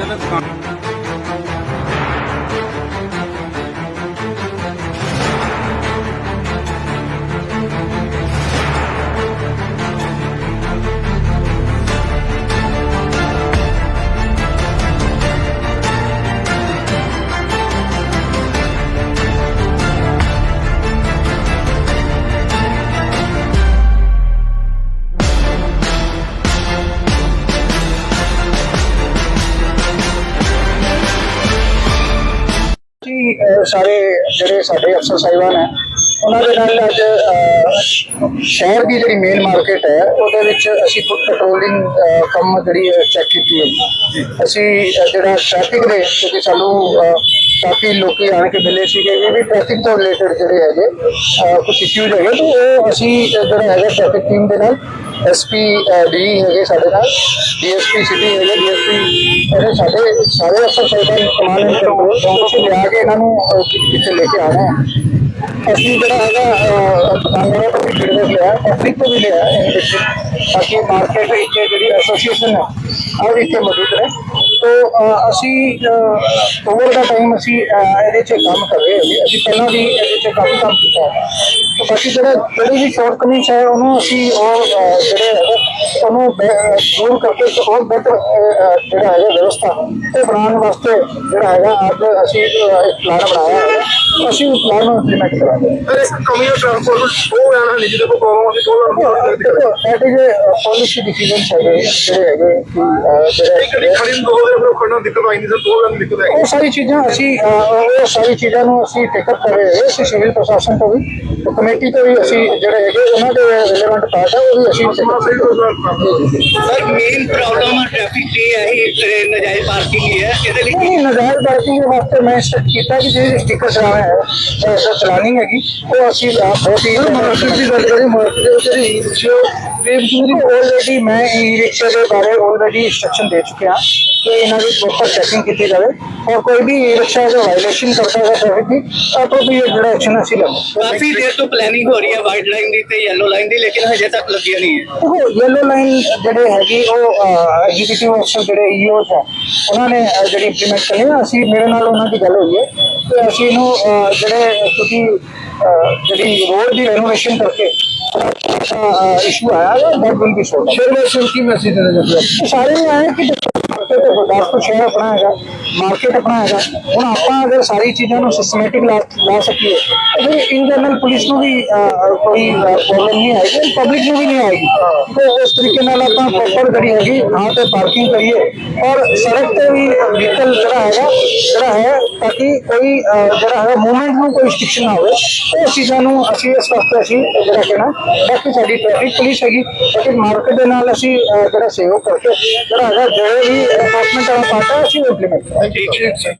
ਇਹਨਾਂ ਸਾਰੇ ਜਿਹੜੇ ਸਾਡੇ ਅਫਸਰ ਸਾਹਿਬਾਨ ਹੈ ਉਹਨਾਂ ਦੇ ਨਾਲ ਅੱਜ ਸ਼ਹਿਰ ਦੀ ਜਿਹੜੀ ਮੇਨ ਮਾਰਕੀਟ ਹੈ ਉਹਦੇ ਵਿੱਚ ਅਸੀਂ ਪੈਟਰੋਲਿੰਗ ਕੰਮ ਜਿਹੜੀ ਚੈੱਕ ਕੀਤੀ ਹੈ। ਅਸੀਂ ਜਿਹੜਾ ਟ੍ਰੈਫਿਕ ਦੇ ਕਿਉਂਕਿ ਸਾਨੂੰ ਕਾਫੀ ਲੋਕੀ ਆਣ ਕੇ ਮਿਲੇ ਸੀਗੇ ਇਹ ਵੀ ਟ੍ਰੈਫਿਕ ਤੋਂ ਰਿਲੇਟਡ ਜਿਹੜੇ ਹੈਗੇ ਕੁਝ ਇਸ਼ੂਜ਼ ਹੈਗੇ ਤਾਂ ਉਹ ਅਸੀਂ ਜਿਹੜਾ ਹੈਗਾ ਟ੍ਰੈਫਿਕ ਟੀਮ ਦੇ ਨਾਲ ਐਸਪੀ ਡੀ ਹੈਗੇ ਸਾਡੇ ਨਾਲ ਡੀਐਸਪੀ ਸਿਟੀ ਹੈਗੇ ਡੀਐਸਪੀ ਇਹਦੇ ਸਾਡੇ ਸਾਰੇ ਅਫਸਰ ਐਂਡ ਕੰਟਰੋਲ ਤੋਂ ਲਿਆ ਕੇ ਇਹਨਾਂ ਨੂੰ ਕਿੱਥੇ ਲੈ ਕੇ ਆਣਾ ਹੈ। ਅਸੀਂ ਜਿਹੜਾ ਹੈਗਾ ਅਹ, ਤੋਂ ਵੀ ਲਿਆ ਪਬਲਿਕ ਤੋਂ ਵੀ ਲਿਆ ਇਹਦੇ ਮਾਰਕੀਟ ਵਿੱਚ ਜਿਹੜੀ ਐਸੋਸੀਏਸ਼ਨ ਹੈ ਉਹ ਇੱਥੇ ਮੌਜੂਦ ਹੈ। ਤੋ ਅਸੀਂ ਓਵਰ ਦਾ ਟਾਈਮ ਅਸੀਂ ਇਹਦੇ 'ਚ ਕੰਮ ਕਰ ਰਹੇ ਹਾਂ ਅਸੀਂ ਪਹਿਲਾਂ ਵੀ ਇਹਦੇ 'ਚ ਕਾਫੀ ਕੰਮ ਕੀਤਾ ਹੈ। ਤੋ ਬਾਕੀ ਜਿਹੜਾ ਜਿਹੜੀ ਵੀ ਸ਼ਾਰਟਕਮਿੰਗਸ ਹੈ ਉਹਨੂੰ ਅਸੀਂ ਉਹ ਜਿਹੜੇ ਹੈਗਾ ਉਹਨੂੰ ਬੈ- ਦੂਰ ਕਰਕੇ ਇੱਕ ਹੋਰ ਬਿਹਤਰ ਜਿਹੜਾ ਹੈਗਾ ਵਿਵਸਥਾ ਉਹ ਬਣਾਉਣ ਵਾਸਤੇ ਜਿਹੜਾ ਹੈਗਾ ਅੱਜ ਅਸੀਂ ਇੱਕ ਪਲਾਨ ਬਣਾਇਆ ਹੈ। ਅਸੀਂ ਪਲਾਨ ਇੰਪਲੀਮੈਂਟ ਕਰਾਂਗੇ। ਕਮੀਆਂ ਟ੍ਰਾਂਸਪੋਰਟ ਉਹ ਆਣਾ ਨਹੀਂ ਜਿਹਦੇ ਕੋਲ ਪ੍ਰੋਬਲਮ ਅਸੀਂ ਕੋਲ is a policy decisions ਹੈਗੇ ਜਿਹੜੇ ਹੈਗੇ ਕਿ ਜਿਹੜੇ ਖੜੀ ਦੋ ਦੇ ਫਿਰ ਖੜਨਾ ਦਿੱਕਤ ਆਈ ਨਹੀਂ ਸਰ ਦੋ ਦਿਨ ਦਿੱਕਤ ਆਈ। ਉਹ ਸਾਰੀ ਚੀਜ਼ਾਂ ਅਸੀਂ ਉਹ ਸਾਰੀ ਚੀਜ਼ਾਂ ਨੂੰ ਅਸੀਂ ਟੇਕਅਪ ਕਰ ਰਹੇ ਹਾਂ ਅਸੀਂ ਸਿਵਲ ਪ੍ਰਸ਼ਾਸਨ ਤੋਂ ਵੀ। ਕਮੇਟੀ ਤੋਂ ਵੀ ਅਸੀਂ ਜਿਹੜੇ ਹੈਗੇ ਉਹਨਾਂ ਦੇ ਰਿਲੇਵੈਂਟ ਪਾਰਟ ਹੈ ਉਹ ਵੀ ਅਸੀਂ ਸਰ ਮੇਨ ਪ੍ਰੋਬਲਮ ਟ੍ਰੈਫਿਕ ਦੀ ਹੈ ਇਹ ਨਜਾਇਜ਼ ਪਾਰਕਿੰਗ ਹੀ ਹੈ। ਇਹਦੇ ਲਈ ਨਹੀਂ ਨਜ਼ਾਇਰ ਪਾਰਕਿੰਗ ਦੇ ਵਾਸਤੇ ਮੈਂ ਇੰਸਟਰਕਟ ਕੀਤਾ ਕਿ ਜਿਹੜੇ ਸਟicker ਚਲਾਉਣਾ ਹੈ। ਅਹ, ਚਲਾਣੀ ਹੈਗੀ। ਉਹ ਅਸੀਂ ਬਹੁਤ ਹੀ ਮਾਰਕੀਟ ਦੀ ਗੱਲ ਕਰੀਏ ਮਾਰਕੀਟ ਦੇ ਜੋ ਬੇਵਜੂਦੀ ਆਲਰੇਡੀ ਮੈਂ ਈ ਰਿਕਸ਼ਾ ਦੇ ਬਾਰੇ ਆਲਰੇਡੀ ਇੰਸਟਰਕਸ਼ਨ ਦੇ ਚੁੱਕਿਆ ਕਿ ਇਹਨਾਂ ਦੀ ਪ੍ਰੋਪਰ ਚੈਕਿੰਗ ਕੀਤੀ ਜਾਵੇ। ਔਰ ਕੋਈ ਵੀ ਈ ਰਿਕਸ਼ਾ ਜੋ ਵਾਇਲੇਸ਼ਨ ਕਰਦਾ ਹੈ ਟ੍ਰੈਫਿਕ ਦੀ appropriate ਜਿਹੜਾ ਐਕਸ਼ਨ ਅਸੀਂ ਲਵਾਂਗੇ। ਕਾਫੀ ਦੇਰ ਤੋਂ ਪਲੈਨਿੰਗ ਹੋ ਰਹੀ ਹੈ ਵਾਈਟ ਲਾਈਨ ਦੀ ਤੇ ਯੈਲੋ ਲਾਈਨ ਦੀ ਲੇਕਿਨ ਹਜੇ ਤੱਕ ਲੱਗੀਆਂ ਨਹੀਂ ਹੈ। ਉਹ ਯੈਲੋ ਲਾਈਨ ਜਿਹੜੇ ਹੈਗੀ ਉਹ ਐਗਜ਼ੀਕਿਊਟਿਵ ਅਫਸਰ ਜਿਹੜੇ ਈਓਸ ਹੈ ਉਹਨਾਂ ਨੇ ਜਿਹੜੀ ਇੰਪਲੀਮੈਂਟ ਕਰਨੀ ਅਸੀਂ ਮੇਰੇ ਨਾਲ ਉਹਨਾਂ ਦੀ ਗੱਲ ਹੋਈ ਹੈ ਕਿ ਅਸੀਂ ਇਹਨੂੰ ਜਿਹੜੇ ਕਿਉਂਕਿ ਅਹ, ਜਿਹੜੀ ਰੋਡ ਦੀ ਰੈਨੋਵੇਸ਼ਨ ਕਰਕੇ ਇਸ਼ੂ ਆਇਆ ਹੈ that will be solve Sher Singh Ki message ਦੇਣਾ ਚਾਹੁੰਦੇ ਹੋ ਸਾਰੇ ਇਹ ਆਏ ਕਿ ਮਾਰਕੀਟ ਗੁਰਦਾਸਪੁਰ ਸ਼ਹਿਰ ਆਪਣਾ ਹੈਗਾ ਮਾਰਕੀਟ ਆਪਣਾ ਹੈਗਾ ਹੁਣ ਆਪਾਂ ਅਗਰ ਸਾਰੀ ਚੀਜ਼ਾਂ ਨੂੰ ਸਿਸਟਮੈਟਿਕ ਲਾ ਸਕੀਏ, ਤਾਂ ਇਨ ਜਨਰਲ ਪੁਲਿਸ ਨੂੰ ਵੀ ਕੋਈ ਪ੍ਰੋਬਲਮ ਨਹੀਂ ਆਏਗੀ ਪਬਲਿਕ ਨੂੰ ਵੀ ਨਹੀਂ ਆਏਗੀ। ਤੇ ਉਸ ਤਰੀਕੇ ਨਾਲ ਆਪਾਂ ਪ੍ਰੋਪਰ ਜਿਹੜੀ ਹੈਗੀ ਥਾਂ ਤੇ ਪਾਰਕਿੰਗ ਕਰੀਏ ਔਰ ਸੜਕ ਤੇ ਵੀ ਵਹੀਕਲ ਜਿਹੜਾ ਹੈਗਾ, ਜਿਹੜਾ ਹੈ, ਤਾਂ ਕਿ ਕੋਈ ਜਿਹੜਾ ਹੈ ਮੂਵਮੈਂਟ ਨੂੰ ਕੋਈ ਰਿਸਟ੍ਰਿਕਸ਼ਨ ਨਾ ਹੋਵੇ। ਉਹ ਚੀਜ਼ਾਂ ਨੂੰ ਅਸੀਂ ਇਸ ਵਾਸਤੇ ਅਸੀਂ ਜਿਹੜਾ ਕਹਿਣਾ ਬਾਕੀ ਸਾਡੀ ਟ੍ਰੈਫਿਕ ਪੁਲਿਸ ਹੈਗੀ। ਬਾਕੀ ਮਾਰਕੀਟ ਦੇ ਨਾਲ ਅਸੀਂ ਜਿਹੜਾ ਸਹਿਯੋਗ ਕਰਕੇ ਜਿਹੜਾ ਹੈਗਾ, ਜਿਹੜੇ ਵੀ ਐਨਫੋਰਸਮੈਂਟ ਵਾਲਾ ਪਾਰਟ ਹੈ, ਅਸੀਂ ਇੰਪਲੀਮੈਂਟ ਕਰਾਂਗੇ ਠੀਕ ਹੈ